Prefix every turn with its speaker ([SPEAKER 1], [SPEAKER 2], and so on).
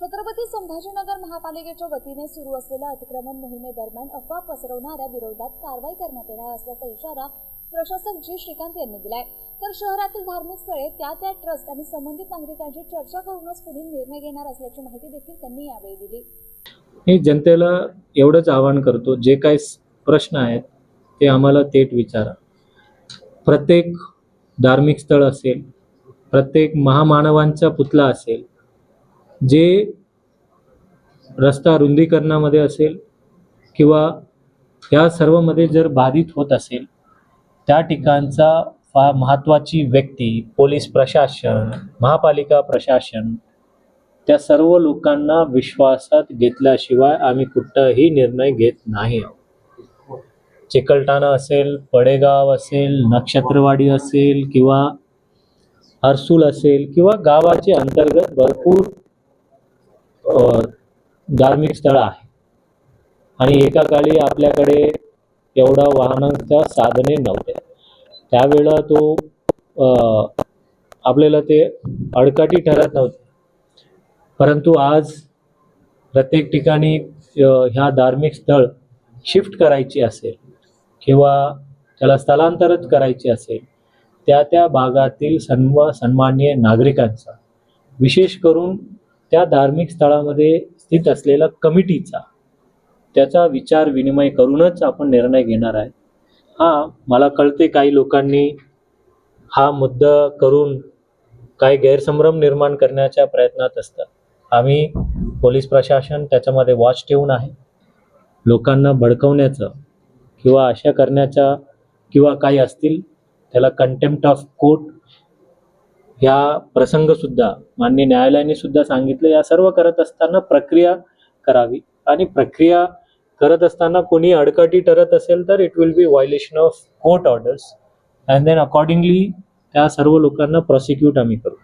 [SPEAKER 1] छत्रपती संभाजीनगर महापालिकेच्या वतीने सुरू असलेल्या अतिक्रमण मोहिमेदरम्यान अफवा पसरवणाऱ्या विरोधात कारवाई करण्यात येणार असल्याचा इशारा प्रशासक जी. श्रीकांत यांनी दिलाय. तर शहरातील धार्मिक स्थळे त्या त्या ट्रस्ट आणि संबंधित नागरिकांशी चर्चा करूनच पुढील निर्णय घेणार असल्याची माहिती देखील त्यांनी यावेळी दिली.
[SPEAKER 2] मी जनतेला एवढंच आवाहन करतो जे काही प्रश्न आहेत ते आम्हाला थेट विचारा. प्रत्येक धार्मिक स्थळ असेल प्रत्येक महामानवांचा पुतळा असेल जे रस्ता रुंदीकरणामध्ये असेल किंवा या सर्वमध्ये जर बाधित होत असेल त्या ठिकाणचा फार महत्त्वाची व्यक्ती पोलीस प्रशासन महापालिका प्रशासन त्या सर्व लोकांना विश्वासात घेतल्याशिवाय आम्ही कुठंही निर्णय घेत नाही आहोत. चिकलठाणा असेल पडेगाव असेल नक्षत्रवाडी असेल किंवा हर्सूल असेल किंवा गावाचे अंतर्गत भरपूर धार्मिक स्थळ आहे. आणि एका काळी आपल्याकडे एवढा वाहनांच्या साधने नव्हते त्यावेळेला तो आपल्याला ते अडकाटी ठरत नव्हते. परंतु आज प्रत्येक ठिकाणी ह्या धार्मिक स्थळ शिफ्ट करायची असेल किंवा त्याला स्थलांतरित करायची असेल त्या त्या भागातील सन्व सन्माननीय नागरिकांचा विशेष करून त्या धार्मिक स्थळामध्ये स्थित असलेला कमिटीचा त्याचा विचार विनिमय करूनच आपण निर्णय घेणार आहे. हा मला कळते काही लोकांनी हा मुद्दा करून काही गैरसंभ्रम निर्माण करण्याच्या प्रयत्नात असतात. आम्ही पोलीस प्रशासन त्याच्यामध्ये वॉच ठेवून आहे. लोकांना भडकवण्याचं किंवा अशा करण्याच्या किंवा काही असतील त्याला कंटेम्प्ट ऑफ कोर्ट ह्या प्रसंगसुद्धा मान्य न्यायालयाने सुद्धा सांगितलं या सर्व करत असताना प्रक्रिया करावी. आणि प्रक्रिया करत असताना कोणी अडकटी ठरत असेल तर it will be violation of court orders and then accordingly त्या सर्व लोकांना प्रॉसिक्यूट आम्ही करू.